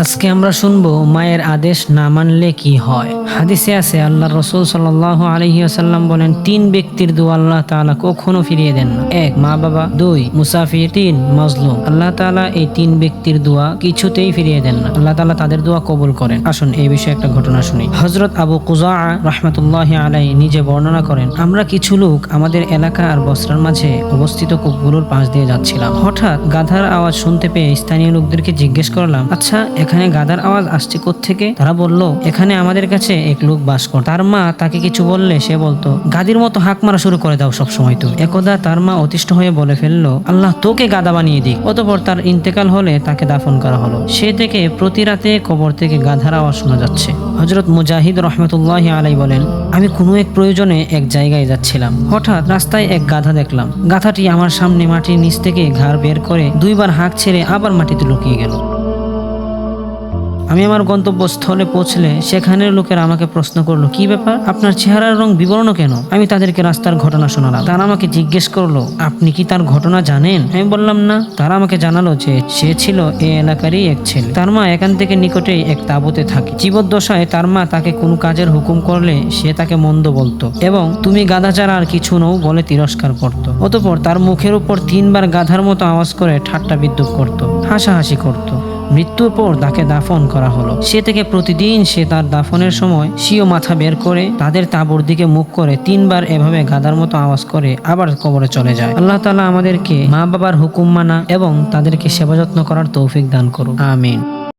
আজকে আমরা শুনব মায়ের আদেশ না মানলে কি হয়। হাদিসে আছে, আল্লাহ রসুল সাল আলহি আসাল্লাম বলেন, তিন ব্যক্তির দোয়া আল্লাহ তাআলা কখনো ফিরিয়ে দেন না। এক, মা বাবা, দুই, মুসাফির, তিন, মজলুম। আল্লাহ তাআলা এই তিন ব্যক্তির দোয়া কিছুতেই ফিরিয়ে দেন না। আল্লাহ তাআলা তাদের দোয়া কবুল করেন। আসুন, এই বিষয়ে একটা ঘটনা শুনি। হজরত আবু কুজা রহমতুল্লাহ আলাই নিজে বর্ণনা করেন, আমরা কিছু লোক আমাদের এলাকা আর বস্ত্রার মাঝে অবস্থিত কূপগুলোর পাশ দিয়ে যাচ্ছিলাম। হঠাৎ গাধার আওয়াজ শুনতে পেয়ে স্থানীয় লোকদেরকে জিজ্ঞেস করলাম আচ্ছা এখানে গাধার আওয়াজ আসছে থেকে তারা বলল, এখানে আমাদের কাছে এক লোক বাস কর। তার মা তাকে কিছু বললে সে বলতো গাদির মতো হাঁক মারা শুরু করে দাও সব সময় তুমি। একদা তার মা অতিষ্ঠ হয়ে বলে ফেলল, আল্লাহ তোকে গাদা বানিয়ে দিক। অতপর তার ইন্তেকাল হলে তাকে দাফন করা হলো। সে থেকে প্রতি রাতে কবর থেকে গাধার আওয়াজ শোনা যাচ্ছে। হজরত মুজাহিদ রহমতুল্লাহ আলাই বলেন, আমি কোনো এক প্রয়োজনে এক জায়গায় যাচ্ছিলাম। হঠাৎ রাস্তায় এক গাধা দেখলাম। গাধাটি আমার সামনে মাটির নিচ থেকে ঘাড় বের করে দুইবার হাঁক ছেড়ে আবার মাটিতে লুকিয়ে গেল। আমি আমার গন্তব্যস্থলে পৌঁছলে সেখানের লোকেরা আমাকে প্রশ্ন করল, কি ব্যাপার? আপনার চেহারার রং বিবরণ কেন? আমি তাদেরকে রাস্তার ঘটনা শোনালাম। তারা আমাকে জিজ্ঞেস করল, আপনি কি তার ঘটনা জানেন? আমি বললাম, না। তারা আমাকে জানালো যে সে ছিল এ এলাকারই এক ছেলে। তার মা এখান থেকে নিকটেই এক তাঁবুতে থাকে। জীবদ্দশায় তার মা তাকে কোনো কাজের হুকুম করলে সে তাকে মন্দ বলতো এবং তুমি গাধা ছাড়া আর কিছু নও বলে তিরস্কার করত। অতপর তার মুখের উপর তিনবার গাধার মতো আওয়াজ করে ঠাট্টা বিদ্রুপ করত, হাসাহাসি করত। মৃত্যুর পর তাকে দাফন করা হলো। সে থেকে প্রতিদিন সে তার দাফনের সময় সিও মাথা বের করে তাদের তাঁবুর দিকে মুখ করে তিনবার এভাবে গাদার মতো আওয়াজ করে আবার কবরে চলে যায়। আল্লাহ তালা আমাদেরকে মা বাবার হুকুম মানা এবং তাদেরকে সেবা যত্ন করার তৌফিক দান করুন। আমিন।